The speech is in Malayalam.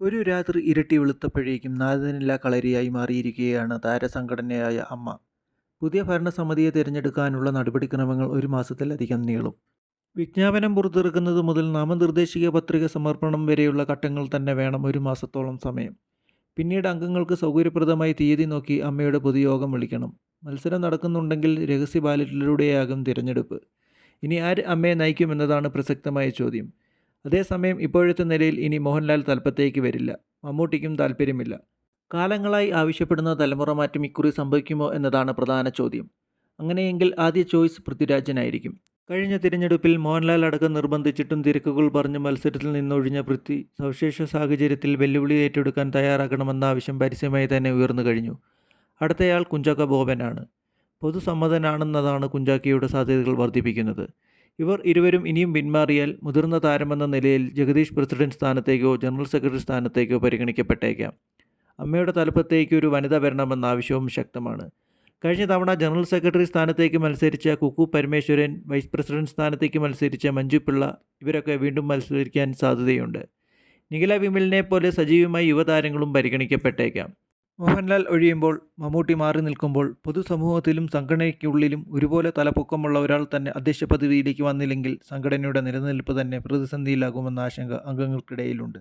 ഒരു രാത്രി ഇരട്ടി വെളുത്തപ്പോഴേക്കും നാഥനില്ലാ കളരിയായി മാറിയിരിക്കുകയാണ് താരസംഘടനയായ അമ്മ. പുതിയ ഭരണസമിതിയെ തിരഞ്ഞെടുക്കാനുള്ള നടപടിക്രമങ്ങൾ ഒരു മാസത്തിലധികം നീളും. വിജ്ഞാപനം പുറത്തിറക്കുന്നത് മുതൽ നാമനിർദ്ദേശിക പത്രിക സമർപ്പണം വരെയുള്ള ഘട്ടങ്ങൾ തന്നെ വേണം ഒരു മാസത്തോളം സമയം. പിന്നീട് അംഗങ്ങൾക്ക് സൗകര്യപ്രദമായി തീയതി നോക്കി അമ്മയുടെ പൊതുയോഗം വിളിക്കണം. മത്സരം നടക്കുന്നുണ്ടെങ്കിൽ രഹസ്യ ബാലറ്റിലൂടെയാകും തിരഞ്ഞെടുപ്പ്. ഇനി ആര് അമ്മയെ നയിക്കുമെന്നതാണ് പ്രസക്തമായ ചോദ്യം. അതേസമയം ഇപ്പോഴത്തെ നിലയിൽ ഇനി മോഹൻലാൽ തലപ്പത്തേക്ക് വരില്ല. മമ്മൂട്ടിക്കും താല്പര്യമില്ല. കാലങ്ങളായി ആവശ്യപ്പെടുന്ന തലമുറ മാറ്റം ഇക്കുറി സംഭവിക്കുമോ എന്നതാണ് പ്രധാന ചോദ്യം. അങ്ങനെയെങ്കിൽ ആദ്യ ചോയ്സ് പൃഥ്വിരാജനായിരിക്കും. കഴിഞ്ഞ തിരഞ്ഞെടുപ്പിൽ മോഹൻലാൽ അടക്കം നിർബന്ധിച്ചിട്ടും തിരക്കുകൾ പറഞ്ഞ് മത്സരത്തിൽ നിന്നൊഴിഞ്ഞ പൃഥ്വി സവിശേഷ സാഹചര്യത്തിൽ വെല്ലുവിളി ഏറ്റെടുക്കാൻ തയ്യാറാകണമെന്ന ആവശ്യം പരസ്യമായി തന്നെ ഉയർന്നു കഴിഞ്ഞു. അടുത്തയാൾ കുഞ്ചാക്ക ബോബനാണ്. പൊതുസമ്മതനാണെന്നതാണ് കുഞ്ചാക്കിയുടെ സാധ്യതകൾ വർദ്ധിപ്പിക്കുന്നത്. ഇവർ ഇരുവരും ഇനിയും പിന്മാറിയാൽ മുതിർന്ന താരമെന്ന നിലയിൽ ജഗദീഷ് പ്രസിഡന്റ് സ്ഥാനത്തേക്കോ ജനറൽ സെക്രട്ടറി സ്ഥാനത്തേക്കോ പരിഗണിക്കപ്പെട്ടേക്കാം. അമ്മയുടെ തലപ്പത്തേക്ക് ഒരു വനിത വരണമെന്ന ആവശ്യവും ശക്തമാണ്. കഴിഞ്ഞ തവണ ജനറൽ സെക്രട്ടറി സ്ഥാനത്തേക്ക് മത്സരിച്ച കുക്കു പരമേശ്വരൻ വൈസ് പ്രസിഡന്റ് സ്ഥാനത്തേക്ക് മത്സരിച്ച മഞ്ജു പിള്ള ഇവരൊക്കെ വീണ്ടും മത്സരിക്കാൻ സാധ്യതയുണ്ട്. നിഖില വിമലിനെ പോലെ സജീവമായി യുവതാരങ്ങളും പരിഗണിക്കപ്പെട്ടേക്കാം. മോഹൻലാൽ ഒഴിയുമ്പോൾ മമ്മൂട്ടി മാറി നിൽക്കുമ്പോൾ പൊതുസമൂഹത്തിലും സംഘടനയ്ക്കുള്ളിലും ഒരുപോലെ തലപ്പൊക്കമുള്ള ഒരാൾ തന്നെ അധ്യക്ഷ പദവിയിലേക്ക് വന്നില്ലെങ്കിൽ സംഘടനയുടെ നിലനിൽപ്പ് തന്നെ പ്രതിസന്ധിയിലാകുമെന്ന ആശങ്ക അംഗങ്ങൾക്കിടയിലുണ്ട്.